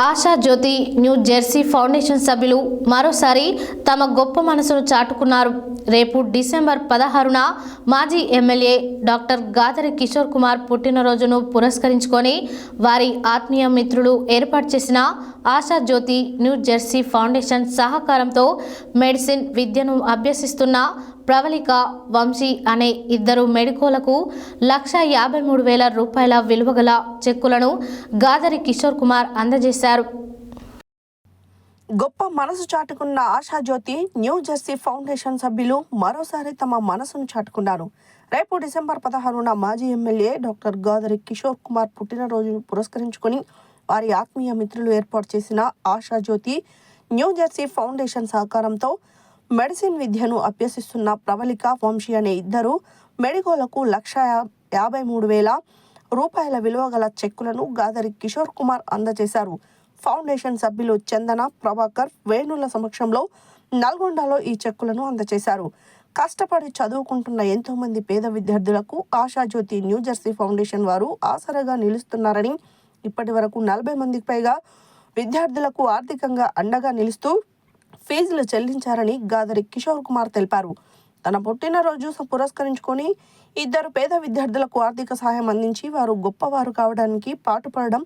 Asha Jyothi New Jersey Foundation సభ్యులు మరోసారి తమ గొప్ప మనసును చాటుకున్నారు. రేపు డిసెంబర్ పదహారున మాజీ ఎమ్మెల్యే డాక్టర్ గాదరి కిషోర్ కుమార్ పుట్టినరోజును పురస్కరించుకొని వారి ఆత్మీయ మిత్రులు ఏర్పాటు చేసిన Asha Jyothi New Jersey Foundation సహకారంతో మెడిసిన్ విద్యను అభ్యసిస్తున్న ప్రవళిక వంశీ అనే ఇద్దరు మెడికోలకు లక్ష యాభై మూడు వేల రూపాయల విలువగల చెక్కులను గాదరి కిషోర్ కుమార్ అందజేశారు. గొప్ప మనసు చాటుకున్న ఆశాజ్యోతి న్యూ జెర్సీ ఫౌండేషన్ సభ్యులు మరోసారి తమ మనసును చాటుకున్నారు. రేపు డిసెంబర్ పదహారున మాజీ ఎమ్మెల్యే డాక్టర్ గాదరి కిషోర్ కుమార్ పుట్టినరోజును పురస్కరించుకొని వారి ఆత్మీయ మిత్రులు ఏర్పాటు చేసిన ఆశాజ్యోతి న్యూ జెర్సీ ఫౌండేషన్ సహకారంతో మెడిసిన్ విద్యను అభ్యసిస్తున్న ప్రవళిక వంశీ అనే ఇద్దరు మెడికోలకు లక్ష యాభై మూడు వేల రూపాయల విలువ గల చెక్కులను గాదరి కిషోర్ కుమార్ అందజేశారు. ఫౌండేషన్ సభ్యులు చందన ప్రభాకర్ వేణుల సమక్షంలో నల్గొండలో ఈ చెక్కులను అందజేశారు. కష్టపడి చదువుకుంటున్న ఎంతోమంది పేద విద్యార్థులకు ఆశాజ్యోతి న్యూజెర్సీ ఫౌండేషన్ వారు ఆసరాగా నిలుస్తున్నారని ఇప్పటి వరకు నలభై మందికి పైగా విద్యార్థులకు ఆర్థికంగా అండగా నిలుస్తూ ఫీజులు చెల్లించారని గాదరి కిషోర్ కుమార్ తెలిపారు. తన పుట్టినరోజు పురస్కరించుకొని ఇద్దరు పేద విద్యార్థులకు ఆర్థిక సహాయం అందించి వారు గొప్పవారు కావడానికి పాటుపడడం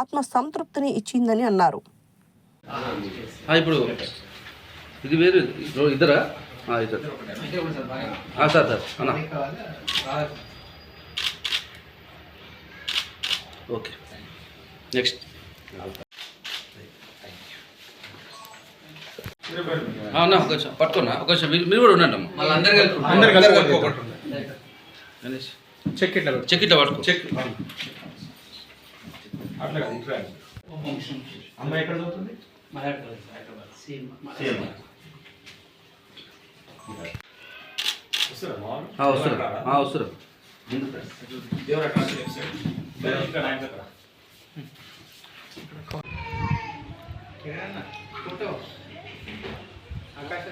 ఆత్మ సంతృప్తిని ఇచ్చిందని అన్నారు. ఇప్పుడు ఇది వేరు ఇద్దరా? ఇద్దరు సార్ సార్ ఓకే. నెక్స్ట్. అన్న ఒక పట్టుకోన్నా ఒక మీరు కూడా ఉండండి అమ్మ. కలిపి అందరు కలిసి కలుపుకోకుండా. గణేష్. చెక్ ఇట్లా. చెక్ ఇట్లా పట్టుకో. చెక్. అట్లా కాదు, ఇట్లా ఎక్కడ చదువుతుంది? వస్తురా ఆ, వస్తురా. దేవుడు అక్కడ आकाश